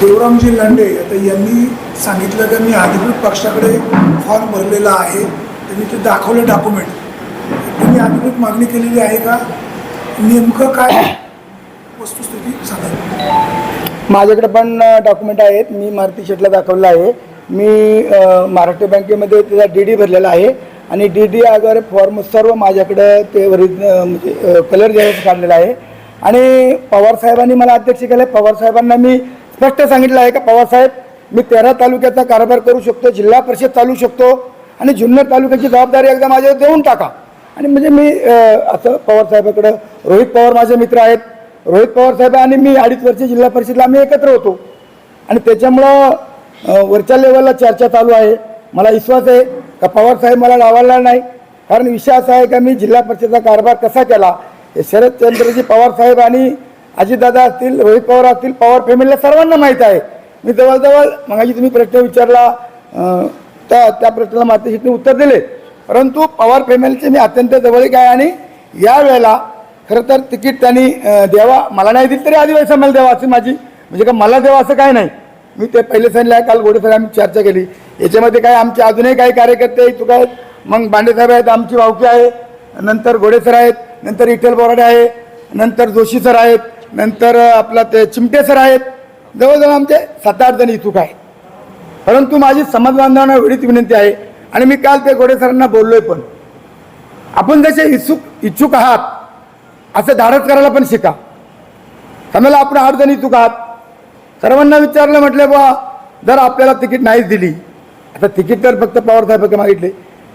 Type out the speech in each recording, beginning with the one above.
देवरामजी लांडे आता यांनी सांगितलं की मी अधिकृत पक्षाकडे फॉर्म भरलेला आहे त्यांनी ते दाखवलं डॉक्युमेंट. तुम्ही अधिकृत मागणी केलेली आहे का? नेमकं काय वस्तुस्थिती सांगा. माझ्याकडे पण डॉक्युमेंट आहेत मी मारुती शेटला दाखवलं आहे. मी महाराष्ट्र बँकेमध्ये त्याचा डी डी भरलेला आहे आणि डी डी अगर फॉर्म सर्व माझ्याकडं ते वरील म्हणजे कलर जेरॉक्स काढलेला आहे. आणि पवार साहेबांनी मला अध्यक्ष केलं आहे पवार साहेबांना मी स्पष्ट सांगितलं आहे का पवार साहेब मी तेरा तालुक्याचा कारभार करू शकतो जिल्हा परिषद चालू शकतो आणि जुन्नर तालुक्याची जबाबदारी एकदा माझ्या देऊन टाका. आणि म्हणजे मी असं पवारसाहेबाकडं रोहित पवार माझे मित्र आहेत. रोहित पवार साहेब आणि मी अडीच वर्ष जिल्हा परिषदला आम्ही एकत्र होतो. आणि त्याच्यामुळं वरच्या लेवलला चर्चा चालू आहे. मला विश्वास आहे का पवार साहेब मला लावायला नाही? कारण विषय असा आहे का मी जिल्हा परिषदचा कारभार कसा केला? हे शरदचंद्रजी पवार साहेब आणि अजितदादा असतील रोहित पवार असतील पवार फॅमिलीला सर्वांना माहीत आहे. मी जवळजवळ मगाशी तुम्ही प्रश्न विचारला त्या त्या प्रश्नाला मातेशीने उत्तर दिले. परंतु पवार फॅमिलीचे मी अत्यंत जवळीक आहे आणि यावेळेला खरं तर तिकीट त्यांनी द्यावा. मला नाही दिली तरी आदिवासी समाजाला द्यावा अशी माझी म्हणजे का मला द्यावा असं काय नाही. मी ते पहिले सांगितलं आहे काल गोडे सर आम्ही चर्चा केली. याच्यामध्ये काय आमचे अजूनही काही कार्यकर्ते इच्छुक आहेत. मग बांडेसाहेब आहेत आमची भावकी आहे. नंतर गोडे सर आहेत नंतर इटल बोराडे आहे नंतर जोशी सर आहेत. नंतर आपला ते चिमटे सर आहेत. जवळजवळ आमचे सात आठ जण इच्छुक आहेत. परंतु माझी समाज बांधवांना वेळीच विनंती आहे आणि मी काल ते गोडे सरांना बोललोय पण. आपण जसे इच्छुक इच्छुक आहात असं धाडस करायला पण शिका. समजा आपण आठ जण इच्छुक आहात. सर्वांना विचारलं म्हटलं बा जर आपल्याला तिकीट नाहीच दिली आता तिकीट तर फक्त पवार साहेबांकडे मागितले.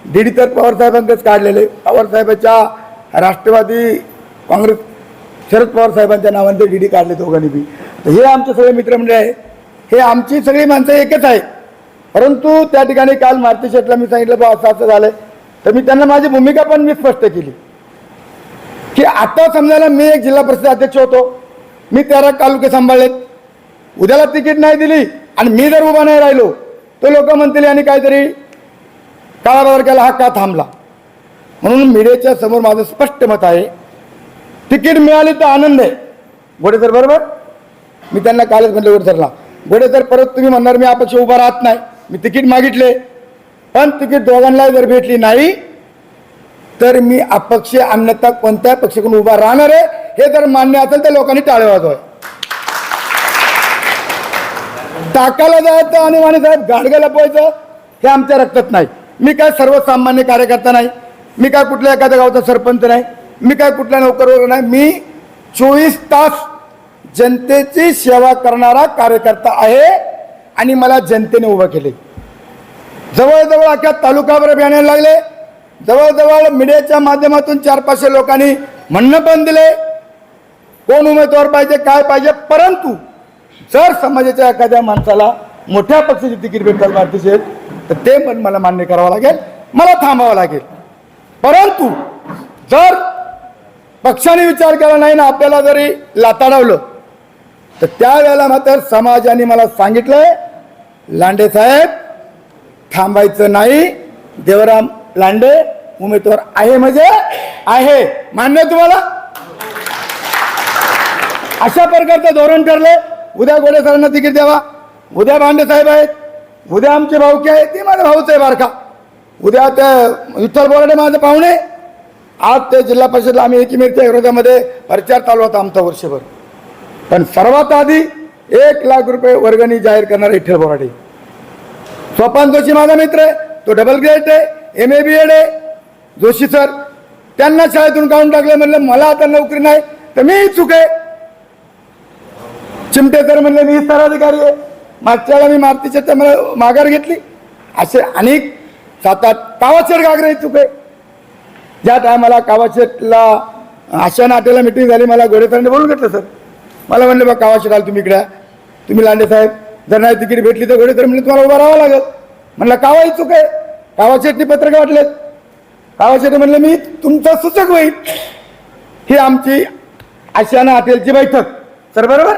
दीडी तर पवार साहेबांकडेच काढलेले. पवार साहेबाच्या राष्ट्रवादी काँग्रेस शरद पवार साहेबांच्या नावाने ते डीडी काढले दोघांनी बी. तर हे आमचे सगळे मित्रमंडळी आहे हे आमची सगळी माणसं एकच आहे परंतु त्या ठिकाणी काल मारुती शेटला मी सांगितलं बा असं असं झालं तर मी त्यांना माझी भूमिका पण मी स्पष्ट केली. की आता समजायला मी एक जिल्हा परिषद अध्यक्ष होतो. मी तेरा तालुके सांभाळलेत. उद्याला तिकीट नाही दिली आणि मी जर उभा नाही राहिलो तर लोक म्हणतील आणि काहीतरी काळाबाजार केला हा का थांबला? म्हणून मीडियाच्या समोर माझं स्पष्ट मत आहे तिकीट मिळाली तर आनंद आहे. गोडे सर बरोबर? मी त्यांना कालच म्हटलं गोडे सरला गोडे सर परत तुम्ही म्हणणार मी अपक्ष उभा राहत नाही. मी तिकीट मागितले. पण तिकीट दोघांना जर भेटली नाही तर मी अपक्ष अन्यथा कोणत्या पक्षाकडून उभा राहणार आहे. हे जर मान्य असेल तर लोकांनी टाळे वाजवाय टाकायला जायचं आणि माने साहेब गाडग्याला पोहायचं हे आमच्या रक्तात नाही. मी काय सर्वसामान्य कार्यकर्ता नाही. मी काय कुठल्या एखाद्या गावचा सरपंच नाही. मी काय कुठल्या नोकर वगैरे नाही मी चोवीस तास जनतेची सेवा करणारा कार्यकर्ता आहे आणि मला जनतेने उभं केले. जवळजवळ अख्या तालुक्यावर बियाणे लागले. जवळजवळ मीडियाच्या माध्यमातून चार पाचशे लोकांनी म्हणणं पण दिले. कोण उमेदवार पाहिजे काय पाहिजे परंतु जर समाजाच्या एखाद्या माणसाला मोठ्या पक्षाची तिकीट भेटायला भारतीय तर ते पण मला मान्य करावं लागेल मला थांबावं लागेल. परंतु जर पक्षाने विचार केला नाही ना आपल्याला जरी लाताडवलं. तर त्यावेळेला मात्र समाजाने मला सांगितलंय लांडे साहेब थांबायचं नाही. देवराम लांडे उमेदवार आहे म्हणजे आहे. मान्य तुम्हाला? अशा प्रकारचं धोरण ठरलंय. उद्या गोडे सरांना तिकीट द्यावा. उद्या भांडे साहेब आहेत. उद्या आमचे भाऊकी आहे ते माझा भाऊच आहे बारका. उद्या त्या विठ्ठल बोराडे माझे पाहुणे. आज ते जिल्हा परिषदला आम्ही एकीमेकीच्या विरोधामध्ये प्रचार चालू होता आमचा वर्षभर. पण सर्वात आधी एक लाख रुपये वर्गणी जाहीर करणार विठ्ठल बोराडे. स्वपान जोशी माझा मित्र आहे तो डबल ग्रेड आहे एम ए बी एड आहे जोशी सर त्यांना शाळेतून काढून टाकले म्हणलं मला आता नोकरी नाही तर मी चुके. आहे चिमटे सर म्हणले मी स्तराधिकारी आहे. मागच्या वेळेला मी मारुतीच्या मला माघार घेतली. असे अनेक सात आठ कावाशेट गागरे चुके. आहे ज्या टायमाला कावाशेटला आशा नाट्याला मिटिंग झाली मला गोडेसरांनी बोलून घेतलं सर मला म्हणले बा कावाशेट आलं तुम्ही इकडे तुम्ही लांडे साहेब जर नाही तिकीट भेटली तर गोडेसर म्हणजे तुम्हाला उभं राहावं लागेल. म्हणलं कावाही चूक आहे. कावाशेटनी पत्रक वाटलेत. कावाशेट म्हणलं मी तुमचा सूचक होईल. ही आमची आशियाना हॉटेलची बैठक. सर बरोबर?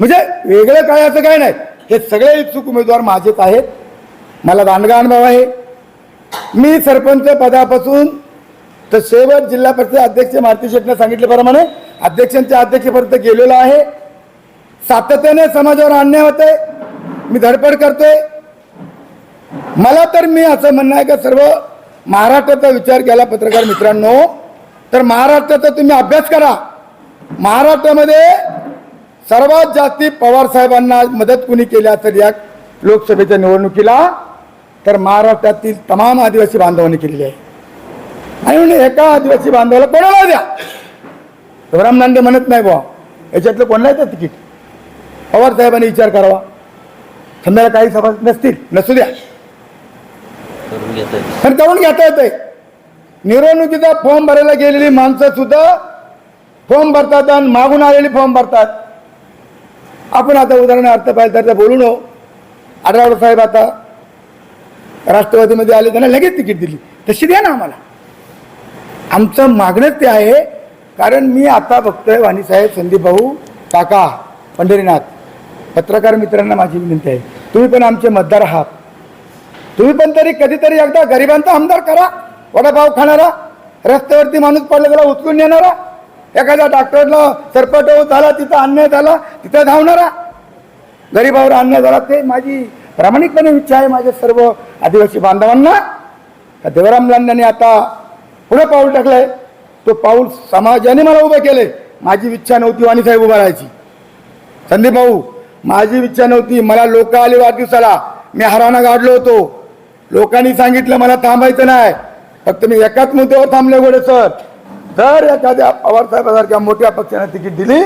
म्हणजे वेगळं काय असं काय नाही. हे सगळे इच्छुक उमेदवार माझेच आहेत. मला दांडगा अनुभव आहे. मी सरपंच पदापासून तर शेवट जिल्हा परिषद अध्यक्ष मारुती शेटने सांगितल्याप्रमाणे अध्यक्षांच्या अध्यक्षपर्यंत गेलेलो आहे. सातत्याने समाजावर अन्याय होते मी धडपड करतोय. मला तर मी असं म्हणणं आहे का सर्व महाराष्ट्राचा विचार केला पत्रकार मित्रांनो. तर महाराष्ट्राचा तुम्ही अभ्यास करा. महाराष्ट्रामध्ये सर्वात जास्ती पवार साहेबांना मदत कुणी केली असेल या लोकसभेच्या निवडणुकीला? तर महाराष्ट्रातील तमाम आदिवासी बांधवांनी केलेली आहे. आणि म्हणून एका आदिवासी बांधवाला कोणाला द्या? शिवराम लांडे म्हणत नाही बुवा. याच्यातलं कोणाला येतं तिकीट? पवार साहेबांनी विचार करावा. समजा काही सभा नसतील नसू द्या. करून घेता येतं. पण करून घेता येते निवडणुकीचा फॉर्म भरायला गेलेली माणसं सुद्धा फॉर्म भरतात आणि मागून आलेली फॉर्म भरतात. आपण आता उदाहरणार्थ पाहिजे तर बोलू नो आढळराव साहेब आता राष्ट्रवादीमध्ये आले त्यांना लगेच तिकीट दिली. तशी द्या ना आम्हाला. आमचं मागणंच ते आहे कारण मी आता बघतोय वाणीसाहेब संदीप भाऊ काका पंढरीनाथ पत्रकार मित्रांना माझी विनंती आहे. तुम्ही पण आमचे मतदार आहात. तुम्ही पण तरी कधीतरी एकदा गरिबांचा आमदार करा वडापाव खाणारा रस्त्यावरती माणूस पडला त्याला उचलून नेणारा एखाद्या डॉक्टरला सरपट झाला तिथं अन्याय झाला तिथं धावणारा गरिबावर अन्याय झाला ते माझी प्रामाणिकपणे इच्छा आहे माझ्या सर्व आदिवासी बांधवांना का देवराम लांड्याने आता पुढे पाऊल टाकलंय. तो पाऊल समाजाने मला उभं केलंय. माझी इच्छा नव्हती वाणीसाहेब उभा राहायची. संदीप भाऊ माझी इच्छा नव्हती. मला लोक आले वाढदिवसाला. मी हराना गाडलो होतो. लोकांनी सांगितलं मला थांबायचं नाही. फक्त मी एकाच मुद्द्यावर थांबले गोडे सर. जर एखाद्या पवारसाहेबासारख्या मोठ्या पक्षाने तिकीट दिली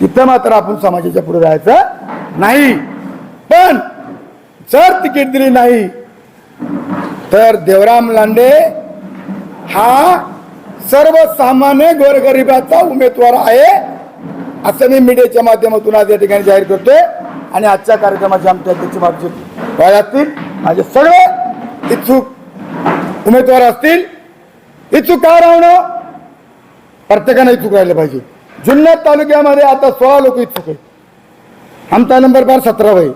तिथं मात्र आपण समाजाच्या पुढे राहायचं नाही. पण जर तिकीट दिली नाही तर देवराम लांडे हा सर्वसामान्य गोरगरिबाचा उमेदवार आहे असं मी मीडियाच्या माध्यमातून आज या ठिकाणी जाहीर करतोय. आणि आजच्या कार्यक्रमाचे आमचे अध्यक्ष बाबजी राय असतील माझे सगळे इच्छुक उमेदवार असतील. इच्छुक का राहणं? प्रत्येकानं इच्छुक राहिलं पाहिजे. जुन्नर तालुक्यामध्ये आता सोळा लोक इच्छुक आहेत. आमचा नंबर बार सतरा आहे.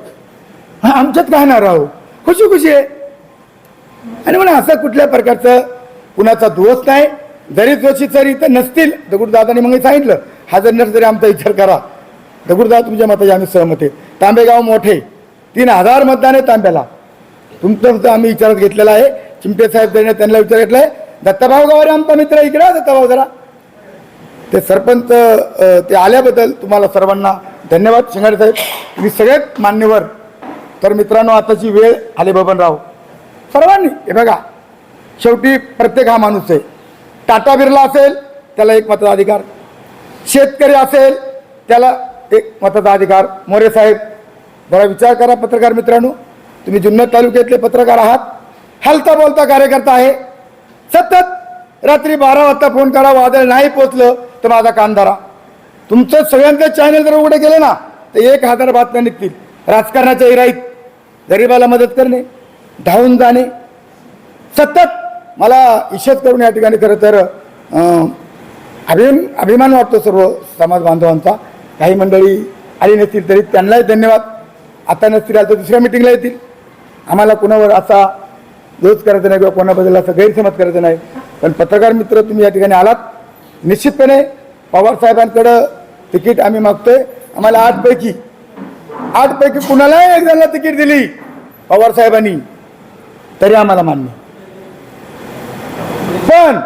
हा, आमच्यात राहणार आहो राहू खुशी खुशी. आहे आणि म्हणा असं कुठल्या प्रकारचं कुणाचा दोष नाही. जरी दोषी जरी इथं नसतील दगडदादांनी मग सांगितलं. हजर नस जरी आमचा विचार करा. दगडूदा तुमच्या मताची आम्ही सहमत आहे. तांबेगाव मोठे. तीन हजार मतदान आहे तांब्याला. तुमचं सुद्धा आम्ही विचारात घेतलेला आहे. चिमटे साहेब जरी त्यांना विचार घेतला आहे दत्ताभाऊ गावारे आमचा मित्र इकडे आहे दत्ताभाऊ जरा. ते सरपंच ते आल्याबद्दल तुम्हाला सर्वांना धन्यवाद. शिंगाडे साहेब तुम्ही सगळ्यात मान्यवर तर मित्रांनो आताची वेळ आले बबनराव. सर्वांनी हे बघा शेवटी प्रत्येक हा माणूस आहे. टाटा बिर्ला असेल त्याला एक मताधिकार अधिकार. शेतकरी असेल त्याला एक मताचा अधिकार. मोरे साहेब जरा विचार करा पत्रकार मित्रांनो. तुम्ही जुन्नर तालुक्यातले पत्रकार आहात. हलता बोलता कार्यकर्ता आहे. सतत रात्री बारा वाजता फोन करा वादळ नाही पोचलं तर माझा कान धरा. तुमचं सगळ्यांचं चॅनल जर उघडे गेले ना तर एक हजार बातम्या निघतील. राजकारणाच्या इराईत गरिबाला मदत करणे धावून जाणे. सतत मला इशेत करून या ठिकाणी खरं तर अभिम अभिमान वाटतो सर्व समाज बांधवांचा. काही मंडळी आली नसतील तरी त्यांनाही धन्यवाद. आता नसतील आलं तर दुसऱ्या मिटिंगला येतील. आम्हाला कुणावर असा दोष करायचा नाही किंवा कोणाबद्दल असं गैरसमज करायचं नाही. पण पत्रकार मित्र तुम्ही या ठिकाणी आलात. निश्चितपणे पवार साहेबांकडं तिकीट आम्ही मागतोय. आम्हाला आठपैकी आठपैकी कुणालाही एक जणांना तिकीट दिली? पवार साहेबांनी. तरी आम्हाला मान्य. पण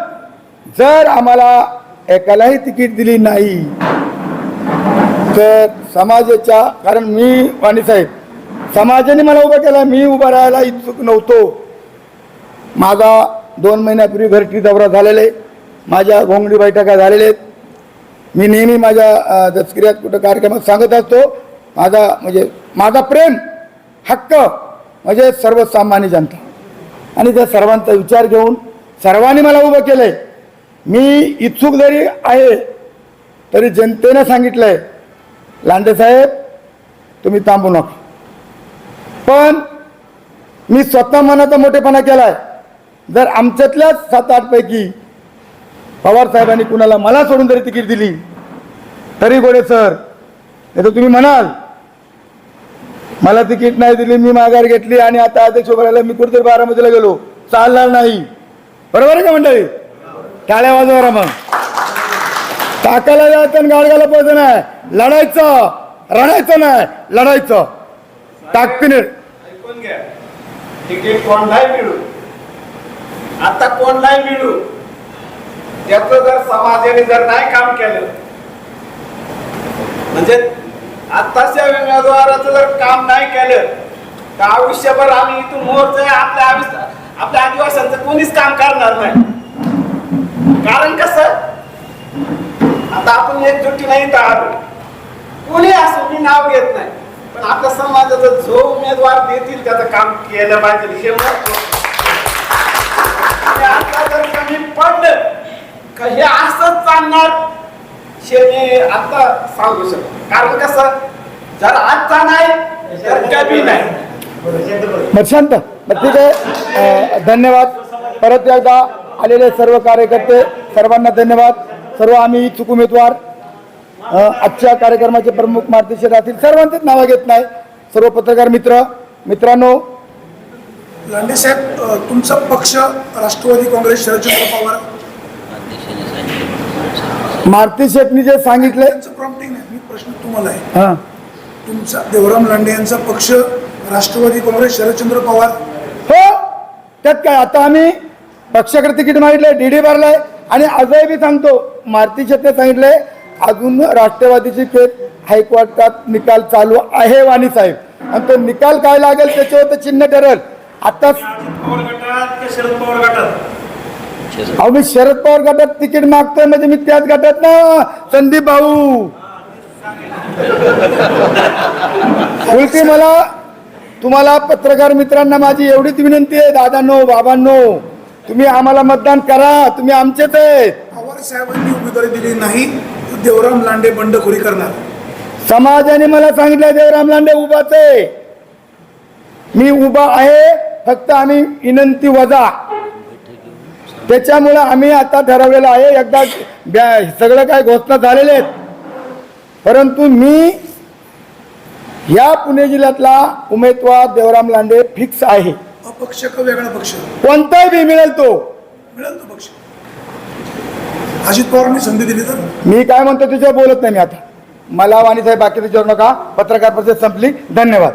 जर आम्हाला एकालाही तिकीट दिली नाही तर समाजाच्या कारण मी वाणीसाहेब समाजाने मला उभं केला मी उभा राहायला इच्छुक नव्हतो. माझा दोन महिन्यापूर्वी घरटी दौरा झालेला आहे माझ्या घोंगडी बैठका झालेल्या आहेत. मी नेहमी माझ्या अ, दसक्रियात कुठं कार्यक्रमात सांगत असतो माझा म्हणजे माझा प्रेम हक्क म्हणजे सर्वसामान्य जनता. आणि त्या सर्वांचा विचार घेऊन सर्वांनी मला उभं केलं आहे मी इच्छुक जरी आहे तरी जनतेनं सांगितलं आहे लांडेसाहेब तुम्ही थांबू नका. पण मी स्वतः मनाचा मोठेपणा केला आहे जर आमच्यातल्याच सात आठपैकी पवारसाहेबांनी पवार साहेबांनी कुणाला मला सोडून जरी तिकीट दिली तरी गोडे सर नाही तर तुम्ही म्हणाल. मला तिकीट नाही दिली मी माघार घेतली आणि आता अध्यक्ष उभारायला मी कुठेतरी बारामतीला गेलो. चालणार नाही. बरोबर आहे का मंडळी? टाळ्या वाजवा मग. टाकायला जायचं आणि गाडगाला पोहोचणं नाही. लढायचं. रडायचं नाही. लढायचं. टाकतीने ऐकून कोण नाही मिळू. आता मिळू. त्याचं जर समाजाने जर नाही काम केलं म्हणजे आताच्या उमेदवाराचं जर काम नाही केलं तर आयुष्यभर आम्ही इथून मोरचं आपल्या आयुष्य आपल्या आदिवासांचं कोणीच काम करणार नाही. कारण कसं? आता आपण एकजुटी नाही इथं आलो. कोणी असो मी नाव घेत नाही. पण आपल्या समाजाचा जो उमेदवार देतील त्याचं काम केलं पाहिजे. हे महत्त्व आता जर कमी पडलं का हे असंच चालणार. हे मी आता सांगू शकतो. कारण कसं जर आजचा नाही तर कमी नाही. मग शांत. मग ठीक आहे. धन्यवाद. परत एकदा आलेले सर्व कार्यकर्ते सर्वांना धन्यवाद. सर्व आम्ही इच्छुक उमेदवार. आजच्या कार्यक्रमाचे प्रमुख मार्गदर्शक राहतील सर्वांचेच नावं घेत नाही. सर्व पत्रकार मित्र मित्रांनो. लांडे साहेब अ, तुमचा पक्ष राष्ट्रवादी काँग्रेस शरदचंद्र पवार मारुती शेटनी जे सांगितले त्यांचं प्रॉम्प्टिंग आहे. मी प्रश्न तुम्हाला आहे. हां. तुमचा देवराम लांडे यांचा पक्ष राष्ट्रवादी काँग्रेस शरदचंद्र पवार. हो. त्यात काय आता आम्ही पक्षाकडे तिकीट मागितलंय डीडी भरलाय. आणि अजय बी सांगतो मारुती शेटने सांगितलंय अजून राष्ट्रवादीची केस हायकोर्टात निकाल चालू आहे वाणी साहेब. आणि तो निकाल काय लागेल त्याच्यावर ते चिन्ह ठरेल. आता शरद पवार गटात. अहो मी शरद पवार गटात तिकीट मागतोय म्हणजे मी त्याच गटात ना. संदीप भाऊ. उलटी मला तुम्हाला पत्रकार मित्रांना माझी एवढीच विनंती आहे दादांनो बाबांनो. तुम्ही आम्हाला मतदान करा तुम्ही आमचेच आहेत पवार साहेबांनी उमेदवारी दिली नाही देवराम लांडे बंडखोरी करणार. समाजाने मला सांगितलं देवराम लांडे उभाच आहे. मी उभा आहे फक्त आम्ही विनंती वजा. त्याच्यामुळे आम्ही आता ठरवलेलं आहे एकदा ब्या- सगळं काय घोषणा झालेले आहेत. परंतु मी या पुणे जिल्ह्यातला उमेदवार देवराम लांडे फिक्स आहे. अपक्ष का वेगळा पक्ष? कोणताही बी मिळेल तो. मिळेल तो पक्ष. अजित पवारांनी संधी दिली तर? मी काय म्हणतो तुझ्यावर बोलत नाही मी आता. मला वाणी साहेब बाकी विचारू नका पत्रकार परिषद संपली. धन्यवाद.